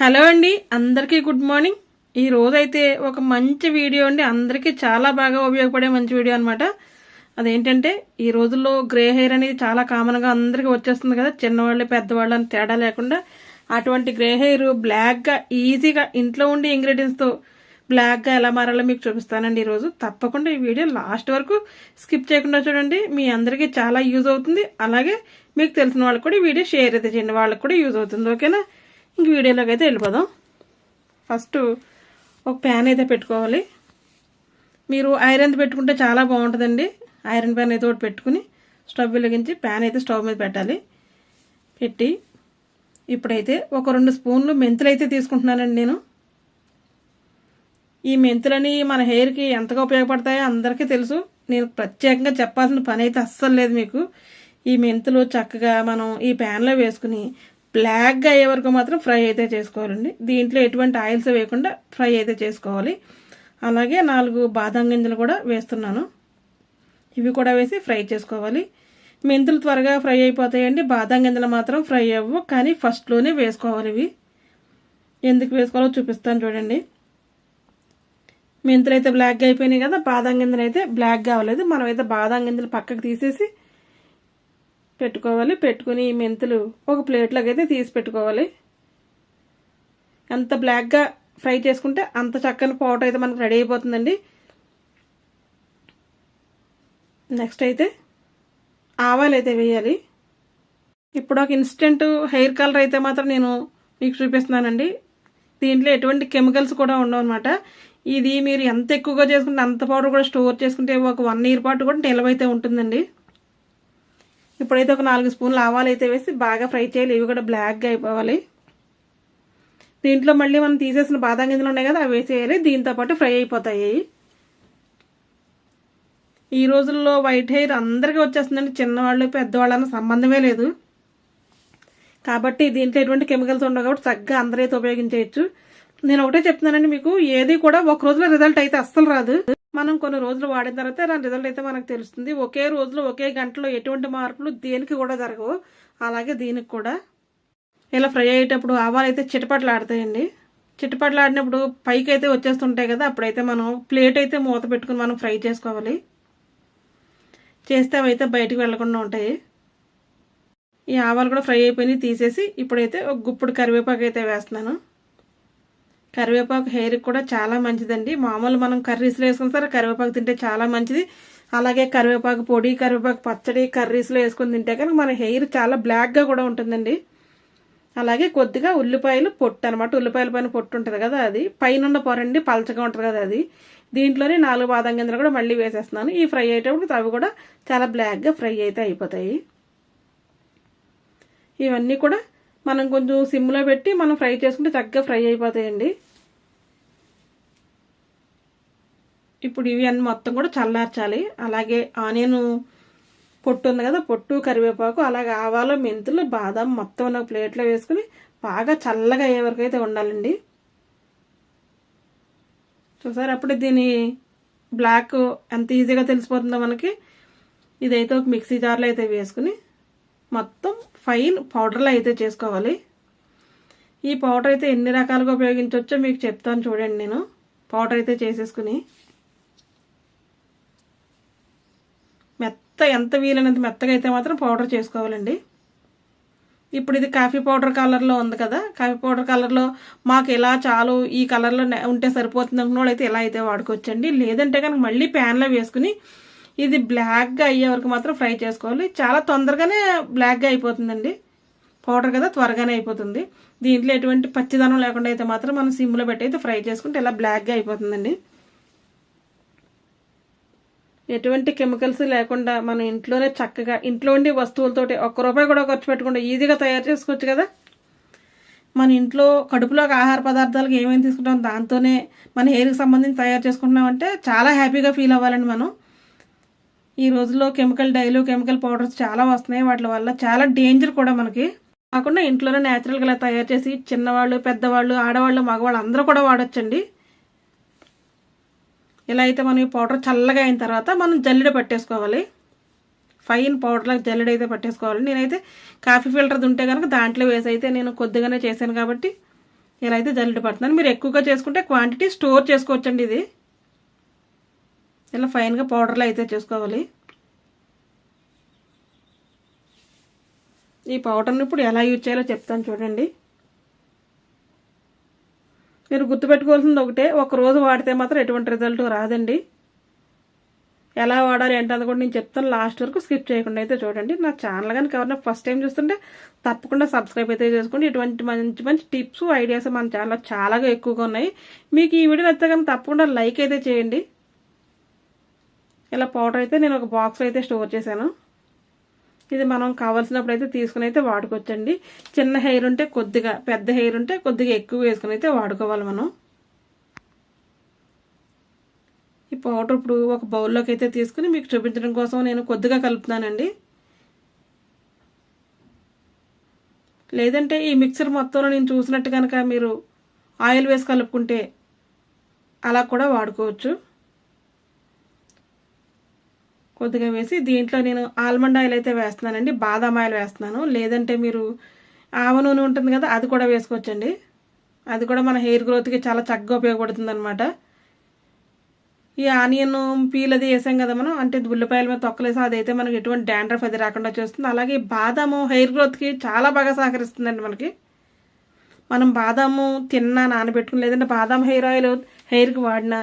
Hello అండి అందరికీ good morning. ఈ రోజైతే అయితే ఒక మంచి వీడియో అండి. అందరికీ చాలా బాగా ఉపయోగపడే మంచి వీడియో అనమాట అదేంటంటే ఈ రోజుల్లో గ్రే హెయిర్ అనేది చాలా కామన్గా అందరికీ వచ్చేస్తుంది కదా. చిన్నవాళ్ళు పెద్దవాళ్ళు అని తేడా లేకుండా అటువంటి గ్రే హెయిర్ బ్లాక్గా ఈజీగా ఇంట్లో ఉండే ఇంగ్రీడియంట్స్తో బ్లాక్గా ఎలా మారాలో మీకు చూపిస్తానండి ఈరోజు తప్పకుండా ఈ వీడియో లాస్ట్ వరకు స్కిప్ చేయకుండా చూడండి. మీ అందరికీ చాలా యూజ్ అవుతుంది. అలాగే మీకు తెలిసిన వాళ్ళకి కూడా ఈ వీడియో షేర్ అయితే చేయండి. వాళ్ళకి కూడా యూజ్ అవుతుంది. ఓకేనా? ఇంక వీడియోలోకి అయితే వెళ్ళిపోదాం. ఫస్ట్ ఒక ప్యాన్ అయితే పెట్టుకోవాలి. మీరు ఐరన్ పెట్టుకుంటే చాలా బాగుంటుందండి. ఐరన్ ప్యాన్ అయితే ఒకటి పెట్టుకుని స్టవ్ వెలిగించి ప్యాన్ అయితే స్టవ్ మీద పెట్టాలి. పెట్టి ఇప్పుడైతే ఒక రెండు స్పూన్లు మెంతులు అయితే తీసుకుంటున్నానండి నేను. ఈ మెంతులని మన హెయిర్కి ఎంతగా ఉపయోగపడతాయో అందరికీ తెలుసు. నేను ప్రత్యేకంగా చెప్పాల్సిన పని అయితే అస్సలు లేదు మీకు. ఈ మెంతులు చక్కగా మనం ఈ ప్యాన్లో వేసుకుని బ్లాక్గా అయ్యే వరకు మాత్రం ఫ్రై అయితే చేసుకోవాలండి. దీంట్లో ఎటువంటి ఆయిల్స్ వేయకుండా ఫ్రై అయితే చేసుకోవాలి. అలాగే నాలుగు బాదం గింజలు కూడా వేస్తున్నాను. ఇవి కూడా వేసి ఫ్రై చేసుకోవాలి. మెంతులు త్వరగా ఫ్రై అయిపోతాయండి. బాదం గింజలు మాత్రం ఫ్రై అవ్వవు కానీ ఫస్ట్లోనే వేసుకోవాలి ఇవి. ఎందుకు వేసుకోవాలో చూపిస్తాను చూడండి. మెంతులు అయితే బ్లాక్గా అయిపోయినాయి కదా బాదం గింజలు అయితే బ్లాక్ కావలేదు మనం అయితే బాదం గింజలు పక్కకు తీసేసి పెట్టుకోవాలి. పెట్టుకుని ఈ మెంతులు ఒక ప్లేట్లోకి అయితే తీసి పెట్టుకోవాలి. ఎంత బ్లాక్గా ఫ్రై చేసుకుంటే అంత చక్కని పౌడర్ అయితే మనకు రెడీ అయిపోతుందండి. నెక్స్ట్ అయితే ఆవాలు అయితే వేయాలి. ఇప్పుడు ఒక ఇన్స్టెంట్ హెయిర్ కలర్ అయితే మాత్రం నేను మీకు చూపిస్తున్నానండి. దీంట్లో ఎటువంటి కెమికల్స్ కూడా ఉండవు అనమాట ఇది మీరు ఎంత ఎక్కువగా చేసుకుంటే అంత పౌడర్ కూడా స్టోర్ చేసుకుంటే ఒక వన్ ఇయర్ పాటు కూడా నిల్వ అయితే ఉంటుందండి. ఇప్పుడైతే ఒక నాలుగు స్పూన్లు ఆవాలు అయితే వేసి బాగా ఫ్రై చేయాలి. ఇవి కూడా బ్లాక్గా అయిపోవాలి. దీంట్లో మళ్ళీ మనం తీసేసిన బాదం గింజలు ఉన్నాయి కదా అవి వేసేయాలి. దీంతో పాటు ఫ్రై అయిపోతాయి. ఈ రోజుల్లో వైట్ హెయిర్ అందరికీ వచ్చేస్తుందండి. చిన్నవాళ్ళు పెద్దవాళ్ళు సంబంధమే లేదు. కాబట్టి దీంట్లో ఎటువంటి కెమికల్స్ ఉండవు కాబట్టి చక్కగా అందరైతే ఉపయోగించేయచ్చు. నేను ఒకటే చెప్తున్నానండి మీకు ఏది కూడా ఒక రోజులో రిజల్ట్ అయితే అస్సలు రాదు. మనం కొన్ని రోజులు వాడిన తర్వాత దాని రిజల్ట్ అయితే మనకు తెలుస్తుంది. ఒకే రోజులో ఒకే గంటలో ఎటువంటి మార్పులు దేనికి కూడా జరగవు. అలాగే దీనికి కూడా. ఇలా ఫ్రై అయ్యేటప్పుడు ఆవాలు అయితే చిటపట్లాడతాయండి. ఆడతాయండి ఆడినప్పుడు పైకి అయితే వచ్చేస్తుంటాయి కదా అప్పుడైతే మనం ప్లేట్ అయితే మూత పెట్టుకుని మనం ఫ్రై చేసుకోవాలి. చేస్తే అవి అయితే బయటకు వెళ్ళకుండా ఉంటాయి. ఈ ఆవాలు కూడా ఫ్రై అయిపోయినాయి తీసేసి ఇప్పుడైతే ఒక గుప్పుడు కరివేపాకు అయితే వేస్తున్నాను. కరివేపాకు హెయిర్కి కూడా చాలా మంచిదండి. మామూలు మనం కర్రీస్లో వేసుకుని సరే కరివేపాకు తింటే చాలా మంచిది. అలాగే కరివేపాకు పొడి కరివేపాకు పచ్చడి కర్రీస్లో వేసుకుని తింటే కనుక మన హెయిర్ చాలా బ్లాక్గా కూడా ఉంటుందండి. అలాగే కొద్దిగా ఉల్లిపాయలు పొట్టు అనమాట ఉల్లిపాయల పైన పొట్టు ఉంటుంది కదా అది. పైన పొరండి పలచగా ఉంటుంది కదా అది. దీంట్లోనే నాలుగు బాదం గింజలు కూడా మళ్ళీ వేసేస్తున్నాను. ఈ ఫ్రై అయ్యేటప్పుడు అవి కూడా చాలా బ్లాక్గా ఫ్రై అయితే అయిపోతాయి. ఇవన్నీ కూడా మనం కొంచెం సిమ్లో పెట్టి మనం ఫ్రై చేసుకుంటే చక్కగా ఫ్రై అయిపోతాయండి. ఇప్పుడు ఇవి అన్ని మొత్తం కూడా చల్లార్చాలి. అలాగే ఆనియన్ పొట్టు ఉంది కదా పొట్టు కరివేపాకు అలాగే ఆవాలు మెంతులు బాదం మొత్తం ఒక ప్లేట్లో వేసుకుని బాగా చల్లగా అయ్యే వరకు అయితే ఉండాలండి. చూసారు అప్పుడు దీని బ్లాక్ ఎంత ఈజీగా తెలిసిపోతుందో మనకి. ఇదైతే ఒక మిక్సీ జార్లో అయితే వేసుకుని మొత్తం ఫైన్ పౌడర్లో అయితే చేసుకోవాలి. ఈ పౌడర్ అయితే ఎన్ని రకాలుగా ఉపయోగించవచ్చో మీకు చెప్తాను చూడండి నేను. పౌడర్ అయితే చేసేసుకుని. మెత్త ఎంత వీలైనంత మెత్తగా అయితే మాత్రం పౌడర్ చేసుకోవాలండి. ఇప్పుడు ఇది కాఫీ పౌడర్ కలర్లో ఉంది కదా. కాఫీ పౌడర్ కలర్లో మాకు ఎలా చాలు ఈ కలర్లో ఉంటే సరిపోతుంది అనుకున్న అయితే ఎలా అయితే వాడుకోవచ్చండి. లేదంటే కనుక మళ్ళీ ప్యాన్లో వేసుకుని ఇది బ్లాక్గా అయ్యే వరకు మాత్రం ఫ్రై చేసుకోవాలి. చాలా తొందరగానే బ్లాక్గా అయిపోతుందండి. పౌడర్ కదా త్వరగానే అయిపోతుంది. దీంట్లో ఎటువంటి పచ్చిదనం లేకుండా అయితే మాత్రం మనం సిమ్లో పెట్టి అయితే ఫ్రై చేసుకుంటే ఇలా బ్లాక్గా అయిపోతుందండి. ఎటువంటి కెమికల్స్ లేకుండా మన ఇంట్లోనే చక్కగా ఇంట్లో ఉండి వస్తువులతోటి ఒక్క రూపాయి కూడా ఖర్చు పెట్టకుండా ఈజీగా తయారు చేసుకోవచ్చు కదా. మన ఇంట్లో కడుపులోకి ఆహార పదార్థాలకు ఏమేమి తీసుకుంటాం దాంతోనే మన హెయిర్కి సంబంధించి తయారు చేసుకుంటున్నామంటే చాలా హ్యాపీగా ఫీల్ అవ్వాలండి మనం. ఈ రోజుల్లో కెమికల్ డైలు కెమికల్ పౌడర్స్ చాలా వస్తున్నాయి. వాటి వల్ల చాలా డేంజర్ కూడా మనకి. కాకుండా ఇంట్లోనే న్యాచురల్గా తయారు చేసి చిన్నవాళ్ళు పెద్దవాళ్ళు ఆడవాళ్ళు మగవాళ్ళు అందరూ కూడా వాడచ్చండి. ఇలా అయితే మనం ఈ పౌడర్ చల్లగా అయిన తర్వాత మనం జల్లెడ పట్టేసుకోవాలి. ఫైన్ పౌడర్లకు జల్లెడ అయితే పట్టేసుకోవాలి. నేనైతే కాఫీ ఫిల్టర్ది ఉంటే కనుక దాంట్లో వేసి అయితే నేను కొద్దిగానే చేశాను కాబట్టి ఇలా అయితే జల్లెడ పడుతున్నాను మీరు ఎక్కువగా చేసుకుంటే క్వాంటిటీ స్టోర్ చేసుకోవచ్చండి ఇది. ఇలా ఫైన్గా పౌడర్లో అయితే చేసుకోవాలి. ఈ పౌడర్ని ఇప్పుడు ఎలా యూజ్ చేయాలో చెప్తాను చూడండి. మీరు గుర్తుపెట్టుకోవాల్సింది ఒకటే ఒక రోజు వాడితే మాత్రం ఎటువంటి రిజల్ట్ రాదండి. ఎలా వాడాలి ఏంటది కూడా నేను చెప్తాను. లాస్ట్ వరకు స్కిప్ చేయకుండా అయితే చూడండి. నా ఛానల్ కానీ ఎవరైనా ఫస్ట్ టైం చూస్తుంటే తప్పకుండా సబ్స్క్రైబ్ అయితే చేసుకోండి. ఇటువంటి మంచి మంచి టిప్స్ ఐడియాస్ మన ఛానల్లో చాలా ఎక్కువగా ఉన్నాయి. మీకు ఈ వీడియో నచ్చితే కానీ తప్పకుండా లైక్ అయితే చేయండి. ఇలా పౌడర్ అయితే నేను ఒక బాక్స్లో అయితే స్టోర్ చేశాను. ఇది మనం కావాల్సినప్పుడు అయితే తీసుకుని అయితే వాడుకోవచ్చండి. చిన్న హెయిర్ ఉంటే కొద్దిగా పెద్ద హెయిర్ ఉంటే కొద్దిగా ఎక్కువ వేసుకుని అయితే వాడుకోవాలి మనం. ఈ పౌడర్ ఇప్పుడు ఒక బౌల్లోకి అయితే తీసుకుని మీకు చూపించడం కోసం నేను కొద్దిగా కలుపుతానండి. లేదంటే ఈ మిక్సర్ మొత్తంలో నేను చూసినట్టు కనుక మీరు ఆయిల్ వేసి కలుపుకుంటే అలా కూడా వాడుకోవచ్చు. కొద్దిగా వేసి దీంట్లో నేను ఆల్మండ్ ఆయిల్ అయితే వేస్తున్నానండి బాదాం ఆయిల్ వేస్తున్నాను. లేదంటే మీరు ఆవ నూనె ఉంటుంది కదా అది కూడా వేసుకోవచ్చండి. అది కూడా మన హెయిర్ గ్రోత్కి చాలా చక్కగా ఉపయోగపడుతుంది అనమాట ఈ ఆనియన్ పీల్ అది వేసాం కదా మనం అంటే ఉల్లిపాయల మీద తొక్కలేసి అదైతే మనకి ఎటువంటి డాండ్రఫ్ అది రాకుండా చేస్తుంది. అలాగే బాదాము హెయిర్ గ్రోత్కి చాలా బాగా సహకరిస్తుందండి మనకి. మనం బాదాము తిన్నా నానబెట్టుకుని లేదంటే బాదాం హెయిర్ ఆయిల్ హెయిర్కి వాడినా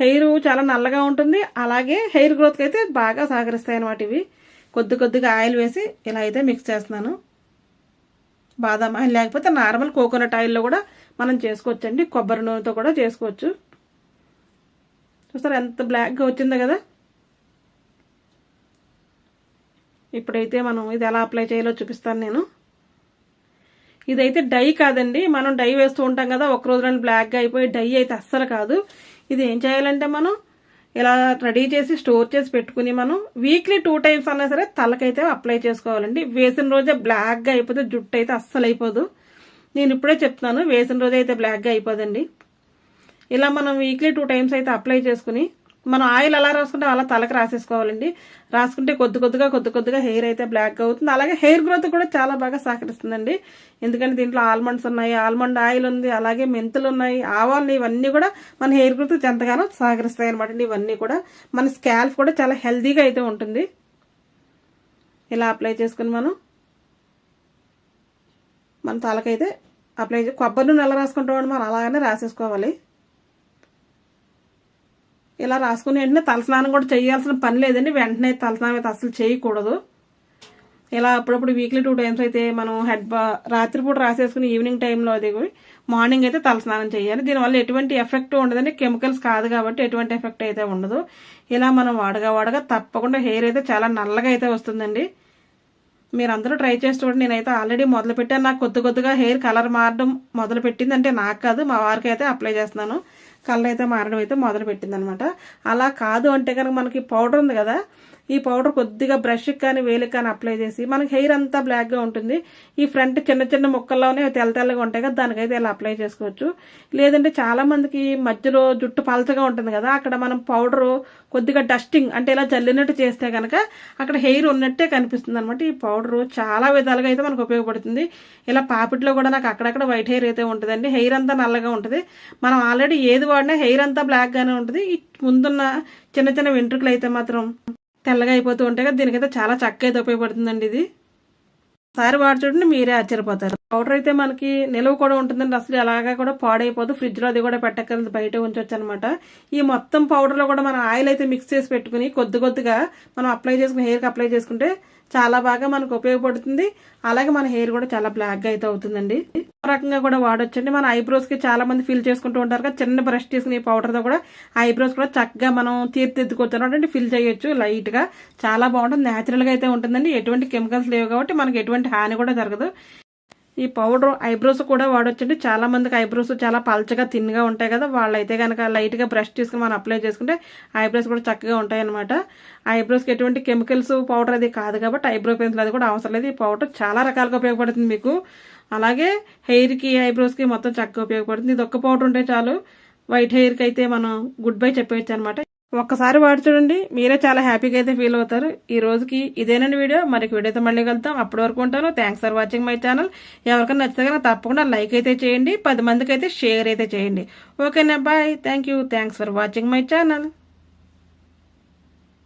హెయిర్ చాలా నల్లగా ఉంటుంది. అలాగే హెయిర్ గ్రోత్కి అయితే బాగా సహకరిస్తాయి అనమాట ఇవి. కొద్ది కొద్దిగా ఆయిల్ వేసి ఇలా అయితే మిక్స్ చేస్తున్నాను. బాదాం ఆయిల్ లేకపోతే నార్మల్ కోకోనట్ ఆయిల్లో కూడా మనం చేసుకోవచ్చండి. కొబ్బరి నూనెతో కూడా చేసుకోవచ్చు. చూస్తారు ఎంత బ్లాక్గా వచ్చిందో కదా? ఇప్పుడైతే మనం ఇది ఎలా అప్లై చేయాలో చూపిస్తాను నేను. ఇదైతే డై కాదండి. మనం డై వేస్తూ ఉంటాం కదా ఒక రోజు రెండు బ్లాక్గా అయిపోయి డై అయితే అస్సలు కాదు. ఇది ఏం చేయాలంటే మనం ఇలా రెడీ చేసి స్టోర్ చేసి పెట్టుకుని మనం వీక్లీ టూ టైమ్స్ అన్నా సరే తలకైతే అప్లై చేసుకోవాలండి. వేసిన రోజే బ్లాక్గా అయిపోతే జుట్టు అయితే అస్సలు అయిపోదు. నేను ఇప్పుడే చెప్తున్నాను వేసిన రోజే అయితే బ్లాక్గా అయిపోదండి. ఇలా మనం వీక్లీ టూ టైమ్స్ అయితే అప్లై చేసుకుని మనం ఆయిల్ ఎలా రాసుకుంటే అలా తలకు రాసేసుకోవాలండి. రాసుకుంటే కొద్ది కొద్దిగా కొద్ది కొద్దిగా హెయిర్ అయితే బ్లాక్ అవుతుంది. అలాగే హెయిర్ గ్రోత్ కూడా చాలా బాగా సహకరిస్తుందండి. ఎందుకంటే దీంట్లో ఆల్మండ్స్ ఉన్నాయి ఆల్మండ్ ఆయిల్ ఉంది అలాగే మెంతులు ఉన్నాయి ఆవాలు ఇవన్నీ కూడా మన హెయిర్ గ్రోత్ ఎంతగానో సహకరిస్తాయి అనమాట ఇవన్నీ కూడా. మన స్కాల్ఫ్ కూడా చాలా హెల్దీగా అయితే ఉంటుంది. ఇలా అప్లై చేసుకుని మనం మన తలకైతే అప్లై కొబ్బరి నూనె ఎలా రాసుకుంటామని మనం అలాగనే రాసేసుకోవాలి. ఇలా రాసుకుని వెంటనే తలస్నానం కూడా చేయాల్సిన పని లేదండి. వెంటనే తలస్నానం అయితే అసలు చేయకూడదు. ఇలా అప్పుడప్పుడు వీక్లీ టూ టైమ్స్ అయితే మనం హెడ్ బా రాత్రిపూట రాసేసుకుని ఈవినింగ్ టైంలో అది మార్నింగ్ అయితే తలస్నానం చేయాలి. దీనివల్ల ఎటువంటి ఎఫెక్ట్ ఉండదండి. కెమికల్స్ కాదు కాబట్టి ఎటువంటి ఎఫెక్ట్ అయితే ఉండదు. ఇలా మనం వాడగా వాడగా తప్పకుండా హెయిర్ అయితే చాలా నల్లగా అయితే వస్తుందండి. మీరందరూ ట్రై చేసి చూడండి. నేనైతే ఆల్రెడీ మొదలుపెట్టాను. నాకు కొద్ది కొద్దిగా హెయిర్ కలర్ మారడం మొదలుపెట్టింది అంటే నాకు కాదు. మా వారికి అయితే అప్లై చేస్తున్నాను. కళ్ళు అయితే మారడం అయితే మొదలు పెట్టింది అనమాట అలా కాదు అంటే కనుక మనకి పౌడర్ ఉంది కదా ఈ పౌడర్ కొద్దిగా బ్రష్కి కానీ వేలికి కానీ అప్లై చేసి మనకి హెయిర్ అంతా బ్లాక్గా ఉంటుంది. ఈ ఫ్రంట్ చిన్న చిన్న ముక్కల్లోనే తెల్ల తెల్లగా ఉంటాయి కదా దానికైతే ఇలా అప్లై చేసుకోవచ్చు. లేదంటే చాలామందికి మధ్యలో జుట్టు పలచగా ఉంటుంది కదా అక్కడ మనం పౌడర్ కొద్దిగా డస్టింగ్ అంటే ఇలా జల్లినట్టు చేస్తే కనుక అక్కడ హెయిర్ ఉన్నట్టే కనిపిస్తుంది అనమాట ఈ పౌడర్ చాలా విధాలుగా అయితే మనకు ఉపయోగపడుతుంది. ఇలా పాపిట్లో కూడా నాకు అక్కడక్కడ వైట్ హెయిర్ అయితే ఉంటుందండి. హెయిర్ అంతా నల్లగా ఉంటుంది. మనం ఆల్రెడీ ఏది వాడినా హెయిర్ అంతా బ్లాక్గానే ఉంటుంది. ముందున్న చిన్న చిన్న వెంట్రుకలు అయితే మాత్రం తెల్లగా అయిపోతూ ఉంటాయి కదా దీనికైతే చాలా చక్కగా అయితే ఉపయోగపడుతుందండి ఇది. ఒకసారి వాడు చూడండి మీరే ఆశ్చర్యపోతారు. పౌడర్ అయితే మనకి నిల్వ కూడా ఉంటుందండి అసలు ఎలాగా కూడా పాడైపోదు. ఫ్రిడ్జ్లో అది కూడా పెట్టక్కర్లేదు బయట ఉంచవచ్చు అనమాట ఈ మొత్తం పౌడర్లో కూడా మనం ఆయిల్ అయితే మిక్స్ చేసి పెట్టుకుని కొద్ది కొద్దిగా మనం అప్లై చేసుకుని హెయిర్కి అప్లై చేసుకుంటే చాలా బాగా మనకు ఉపయోగపడుతుంది. అలాగే మన హెయిర్ కూడా చాలా బ్లాక్గా అయితే అవుతుందండి. రకంగా కూడా వాడొచ్చండి. మన ఐబ్రోస్కి చాలా మంది ఫిల్ చేసుకుంటూ ఉంటారు కదా చిన్న బ్రష్ తీసుకుని పౌడర్తో కూడా ఐబ్రోస్ కూడా చక్కగా మనం తీర్చిదిద్దుకోవచ్చు అంటే ఫిల్ చేయొచ్చు లైట్గా. చాలా బాగుంటుంది. నేచురల్గా అయితే ఉంటుందండి. ఎటువంటి కెమికల్స్ లేవు కాబట్టి మనకి ఎటువంటి హాని కూడా జరగదు. ఈ పౌడర్ ఐబ్రోస్ కూడా వాడొచ్చండి. చాలా మందికి ఐబ్రోస్ చాలా పల్చగా తిన్గా ఉంటాయి కదా. వాళ్ళైతే కనుక లైట్గా బ్రష్ తీసుకుని మనం అప్లై చేసుకుంటే ఐబ్రోస్ కూడా చక్కగా ఉంటాయి అనమాట ఐబ్రోస్కి ఎటువంటి కెమికల్స్ పౌడర్ అది కాదు కాబట్టి ఐబ్రో పెన్సిల్ అది కూడా అవసరం లేదు. ఈ పౌడర్ చాలా రకాలుగా ఉపయోగపడుతుంది మీకు. అలాగే హెయిర్కి ఐబ్రోస్కి మొత్తం చక్కగా ఉపయోగపడుతుంది. ఇది ఒక్క పౌడర్ ఉంటే చాలు. వైట్ హెయిర్కి అయితే మనం గుడ్ బై చెప్పేయచ్చు అనమాట ఒక్కసారి వాడి చూడండి. మీరే చాలా హ్యాపీగా అయితే ఫీల్ అవుతారు. ఈ రోజుకి ఇదేనండి వీడియో. మరి వీడియోతో మళ్ళీ కలుద్దాం. అప్పటి వరకు ఉంటాను. Thanks for watching my channel ఎవరికైనా నచ్చితే కనుక తప్పకుండా లైక్ అయితే చేయండి. పది మందికి అయితే షేర్ అయితే చేయండి. ఓకేనా bye thank you thanks for watching my channel